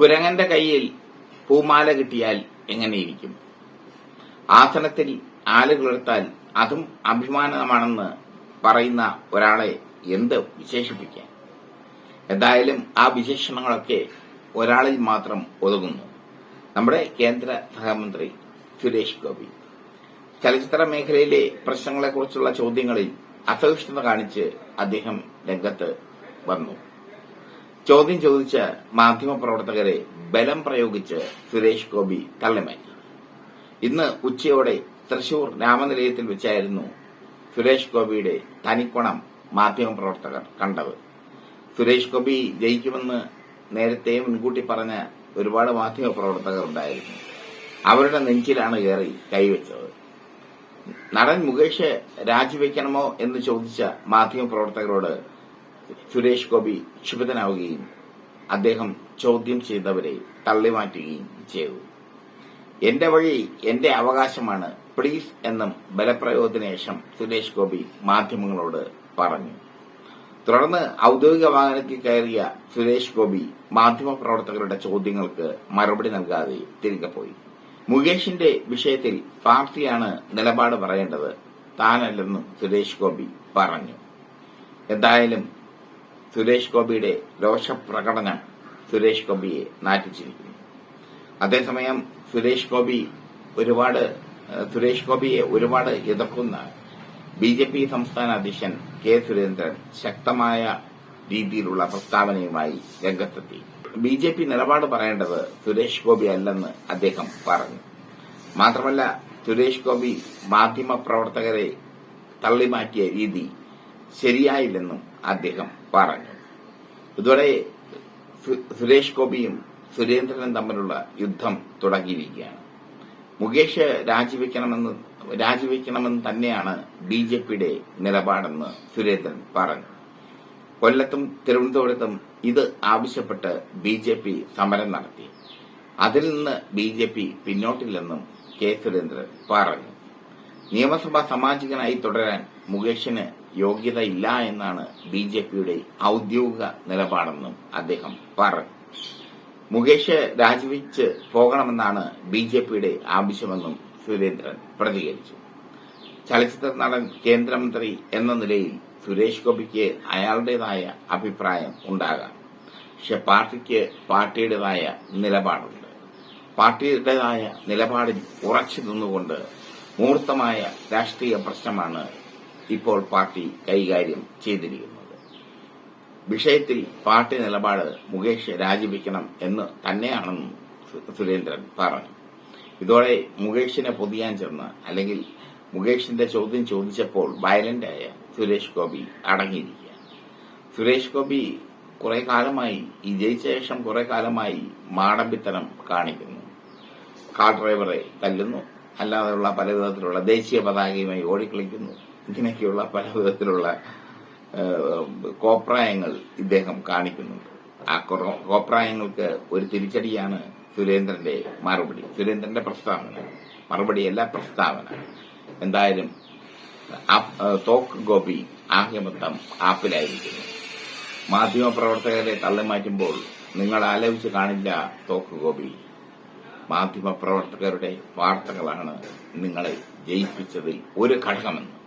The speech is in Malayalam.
കുരങ്ങന്റെ കയ്യിൽ പൂമാല കിട്ടിയാൽ എങ്ങനെയിരിക്കും? ആസനത്തിൽ ആലുകളെടുത്താൽ അതും അഭിമാനമാണെന്ന് പറയുന്ന ഒരാളെ എന്ത് വിശേഷിപ്പിക്കാൻ എന്തായാലും ആ വിശേഷണങ്ങളൊക്കെ ഒരാളിൽ മാത്രം ഒതുങ്ങുന്നു. നമ്മുടെ കേന്ദ്ര സഹമന്ത്രി സുരേഷ് ഗോപി. ചലച്ചിത്ര മേഖലയിലെ പ്രശ്നങ്ങളെക്കുറിച്ചുള്ള ചോദ്യങ്ങളിൽ അസഹിഷ്ണുത കാണിച്ച് അദ്ദേഹം രംഗത്ത് വന്നു. ചോദ്യം ചോദിച്ച മാധ്യമപ്രവർത്തകരെ ബലം പ്രയോഗിച്ച് സുരേഷ് ഗോപി തള്ളിമാറ്റി. ഇന്ന് ഉച്ചയോടെ തൃശൂർ രാമനിലയത്തിൽ വെച്ചായിരുന്നു സുരേഷ് ഗോപിയുടെ തനിക്കുണം മാധ്യമപ്രവർത്തകർ കണ്ടത്. സുരേഷ് ഗോപി ജയിക്കുമെന്ന് നേരത്തെ മുൻകൂട്ടി പറഞ്ഞ ഒരുപാട് മാധ്യമപ്രവർത്തകർ ഉണ്ടായിരുന്നു. അവരുടെ നെഞ്ചിലാണ് കയറി കൈവച്ചത്. നടൻ മുകേഷ് രാജിവെക്കണമോ എന്ന് ചോദിച്ച മാധ്യമപ്രവർത്തകരോട് സുരേഷ് ഗോപി ക്ഷുഭിതനാവുകയും അദ്ദേഹം ചോദ്യം ചെയ്തവരെ തള്ളിമാറ്റുകയും ചെയ്തു. എന്റെ വഴി എന്റെ അവകാശമാണ് പ്ലീസ് എന്നും ബലപ്രയോഗത്തിനുശേഷം സുരേഷ് ഗോപി മാധ്യമങ്ങളോട് പറഞ്ഞു. തുടർന്ന് ഔദ്യോഗിക വാഹനത്തിൽ കയറിയ സുരേഷ് ഗോപി മാധ്യമപ്രവർത്തകരുടെ ചോദ്യങ്ങൾക്ക് മറുപടി നൽകാതെ തിരികെ പോയി. മുകേഷിന്റെ വിഷയത്തിൽ പാർട്ടിയാണ് നിലപാട് പറയേണ്ടത് താനല്ലെന്നും സുരേഷ് ഗോപി പറഞ്ഞു. എന്തായാലും സുരേഷ് ഗോപിയുടെ രോഷപ്രകടനം സുരേഷ് ഗോപിയെ നാറ്റിച്ചിരിക്കുന്നു. അതേസമയം സുരേഷ് ഗോപി ഒരുപാട് സുരേഷ് ഗോപിയെ ഒരുപാട് എതിർക്കുന്ന ബി ജെ പി സംസ്ഥാന അധ്യക്ഷൻ കെ സുരേന്ദ്രൻ ശക്തമായ രീതിയിലുള്ള പ്രസ്താവനയുമായി രംഗത്തെത്തി. ബി ജെ പി നിലപാട് പറയേണ്ടത് സുരേഷ് ഗോപി അല്ലെന്ന് അദ്ദേഹം പറഞ്ഞു. മാത്രമല്ല സുരേഷ് ഗോപി മാധ്യമ പ്രവർത്തകരെ തള്ളിമാറ്റിയ രീതി ശരിയായില്ലെന്നും അദ്ദേഹം പറഞ്ഞു. ഇതോടെ സുരേഷ് ഗോപിയും സുരേന്ദ്രനും തമ്മിലുള്ള യുദ്ധം തുടങ്ങിയിരിക്കുകയാണ്. മുകേഷ് രാജിവെക്കണമെന്ന് രാജിവെക്കണമെന്ന് തന്നെയാണ് ബി ജെ പിയുടെ നിലപാടെന്ന് സുരേന്ദ്രൻ പറഞ്ഞു. കൊല്ലത്തും തിരുവനന്തപുരത്തും ഇത് ആവശ്യപ്പെട്ട് ബി ജെ പി സമരം നടത്തി. അതിൽ നിന്ന് ബി ജെ പി പിന്നോട്ടില്ലെന്നും കെ സുരേന്ദ്രൻ പറഞ്ഞു. നിയമസഭാ സാമാജികനായി തുടരാൻ മുകേഷിന് യോഗ്യതയില്ല എന്നാണ് ബി ജെ പിയുടെ ഔദ്യോഗിക നിലപാടെന്നും അദ്ദേഹം പറഞ്ഞു മുകേഷ് രാജിവെച്ച് പോകണമെന്നാണ് ബി ജെ പിയുടെ ആവശ്യമെന്നും സുരേന്ദ്രൻ പ്രതികരിച്ചു. ചലച്ചിത്ര നടൻ കേന്ദ്രമന്ത്രി എന്ന നിലയിൽ സുരേഷ് ഗോപിക്ക് അയാളുടേതായ അഭിപ്രായം ഉണ്ടാകാം. പക്ഷെ പാർട്ടിക്ക് പാർട്ടിയുടേതായ നിലപാടുണ്ട്. പാർട്ടിയുടേതായ നിലപാടിൽ ഉറച്ചു നിന്നുകൊണ്ട് മൂർത്തമായ രാഷ്ട്രീയ പ്രശ്നമാണ് ഇപ്പോൾ പാർട്ടി കൈകാര്യം ചെയ്തിരിക്കുന്നത്. വിഷയത്തിൽ പാർട്ടി നിലപാട് മുകേഷ് രാജിവെക്കണം എന്ന് തന്നെയാണെന്നും സുരേന്ദ്രൻ പറഞ്ഞു. ഇതോടെ മുകേഷിനെ പൊതിയാൻ ചെന്ന് അല്ലെങ്കിൽ മുകേഷിന്റെ ചോദ്യം ചോദിച്ചപ്പോൾ വയലന്റായ സുരേഷ് ഗോപി അടങ്ങിയിരിക്കുക സുരേഷ് ഗോപി കുറെ കാലമായി ഈ ജയിച്ച ശേഷം കുറെ കാലമായി മാടമ്പിത്തനം കാണിക്കുന്നു. കാർ ഡ്രൈവറെ തല്ലുന്നു. അല്ലാതെയുള്ള പലവിധത്തിലുള്ള ദേശീയ പതാകയുമായി ഓടിക്കളിക്കുന്നു. ഇങ്ങനെയൊക്കെയുള്ള പല വിധത്തിലുള്ള കോപ്രായങ്ങൾ ഇദ്ദേഹം കാണിക്കുന്നുണ്ട്. ആ കോപ്രായങ്ങൾക്ക് ഒരു തിരിച്ചടിയാണ് സുരേന്ദ്രന്റെ മറുപടി. സുരേന്ദ്രന്റെ പ്രസ്താവന. മറുപടിയല്ല പ്രസ്താവന. എന്തായാലും തോക്ക് ഗോപി ആകെ മൊത്തം ആപ്പിലായിരിക്കുന്നു. മാധ്യമപ്രവർത്തകരെ തള്ളിമാറ്റുമ്പോൾ നിങ്ങൾ ആലോചിച്ച് കാണില്ല തോക്ക് ഗോപി. മാധ്യമപ്രവർത്തകരുടെ വാർത്തകളാണ് നിങ്ങളെ ജയിപ്പിച്ചതിൽ ഒരു ഘടകമെന്ന്.